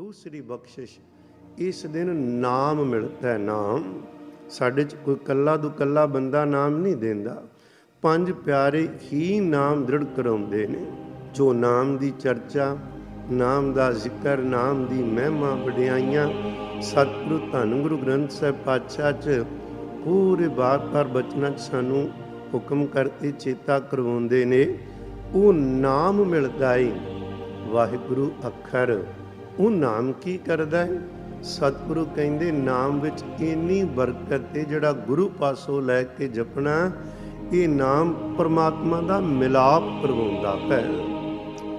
ਦੂਸਰੀ ਬਖਸ਼ਿਸ਼, ਇਸ ਦਿਨ ਨਾਮ ਮਿਲਦਾ ਹੈ, ਨਾਮ। ਸਾਡੇ ਚ ਕੋਈ ਕੱਲਾ ਦੋ ਕੱਲਾ ਬੰਦਾ ਨਾਮ ਨਹੀਂ ਦਿੰਦਾ। ਪੰਜ ਪਿਆਰੇ ਹੀ ਨਾਮ ਦ੍ਰਿੜ ਕਰਾਉਂਦੇ ਨੇ। ਜੋ ਨਾਮ ਦੀ ਚਰਚਾ, ਨਾਮ ਦਾ ਜ਼ਿਕਰ, ਨਾਮ ਦੀ ਮਹਿਮਾ ਵਡਿਆਈਆਂ, ਸਤਿਗੁਰੂ ਧੰਨ ਗੁਰੂ ਗ੍ਰੰਥ ਸਾਹਿਬ ਪਾਤਸ਼ਾਹ ਚ, ਪੂਰੇ ਬਾਰ-ਬਾਰ ਬਚਨਾਂ ਚ ਸਾਨੂੰ ਹੁਕਮ ਕਰਕੇ ਚੇਤਾ ਕਰਵਾਉਂਦੇ ਨੇ। ਉਹ ਨਾਮ ਮਿਲਦਾ ਏ। ਵਾਹਿਗੁਰੂ ਅੱਖਰ। ਉਹ ਨਾਮ ਕੀ ਕਰਦਾ ਹੈ? ਸਤਿਗੁਰੂ ਕਹਿੰਦੇ, ਨਾਮ ਵਿੱਚ ਇੰਨੀ ਬਰਕਤ ਹੈ ਜਿਹੜਾ ਗੁਰੂ ਪਾਸੋਂ ਲੈ ਕੇ ਜਪਣਾ ਇਹ ਨਾਮ ਪਰਮਾਤਮਾ ਦਾ ਮਿਲਾਪ ਕਰਵਾਉਂਦਾ ਹੈ।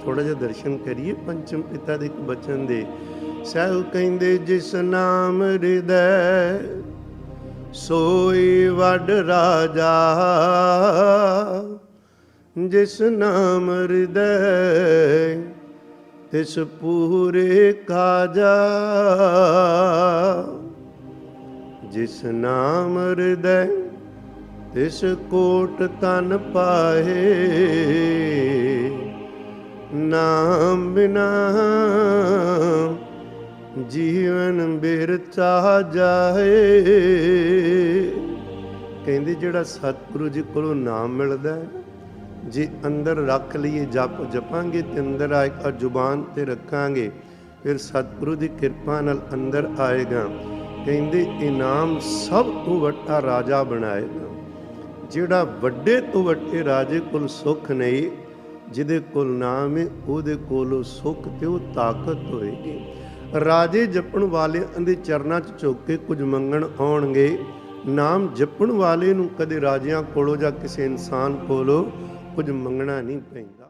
ਥੋੜਾ ਜਿਹਾ ਦਰਸ਼ਨ ਕਰੀਏ ਪੰਚਮ ਪਿਤਾ ਦੇ ਇੱਕ ਬਚਨ ਦੇ। ਸਹਿਬ ਕਹਿੰਦੇ, ਜਿਸ ਨਾਮ ਹਿਰਦੈ ਸੋਈ ਵਡ ਰਾਜਾ। ਜਿਸ ਨਾਮ ਹਿਰਦੈ ਤਿਸ ਪੂਰੇ ਕਾਜਾ, ਜਿਸ ਨਾਮ ਹਿਰਦੈ, ਤਿਸ ਕੋਟ ਤਨ ਪਾਏ ਨਾਮ ਬਿਨਾ ਜੀਵਨ ਬਿਰਚਾ ਜਾਏ। ਕਹਿੰਦੇ ਜਿਹੜਾ ਸਤਿਗੁਰੂ ਜੀ ਕੋਲੋਂ ਨਾਮ ਮਿਲਦਾ ਹੈ ਜੇ ਅੰਦਰ ਰੱਖ ਲਈਏ ਜਪ, ਜਪਾਂਗੇ ਤੇ ਅੰਦਰ ਆਏਗਾ ਜ਼ੁਬਾਨ ਤੇ ਰੱਖਾਂਗੇ, ਫਿਰ ਸਤਿਗੁਰੂ ਦੀ ਕਿਰਪਾ ਨਾਲ ਅੰਦਰ ਆਏਗਾ। ਕਹਿੰਦੇ, ਇਨਾਮ ਸਭ ਤੋਂ ਵੱਡਾ ਰਾਜਾ ਬਣਾਏਗਾ। ਜਿਹੜਾ ਵੱਡੇ ਤੋਂ ਵੱਡੇ ਰਾਜੇ ਕੋਲ ਸੁੱਖ ਨਹੀਂ, ਜਿਹਦੇ ਕੋਲ ਨਾਮ ਹੈ, ਉਹਦੇ ਕੋਲ ਸੁੱਖ ਤੇ ਉਹ ਤਾਕਤ ਹੋਏਗੀ। ਰਾਜੇ ਜਪਣ ਵਾਲਿਆਂ ਦੇ ਚਰਨਾਂ 'ਚ ਝੁੱਕ ਕੇ ਕੁਝ ਮੰਗਣ ਆਉਣਗੇ। ਨਾਮ ਜਪਣ ਵਾਲੇ ਨੂੰ ਕਦੇ ਰਾਜਿਆਂ ਕੋਲੋਂ ਜਾਂ ਕਿਸੇ ਇਨਸਾਨ ਕੋਲੋਂ ਕੁਝ ਮੰਗਣਾ ਨਹੀਂ ਪੈਂਦਾ।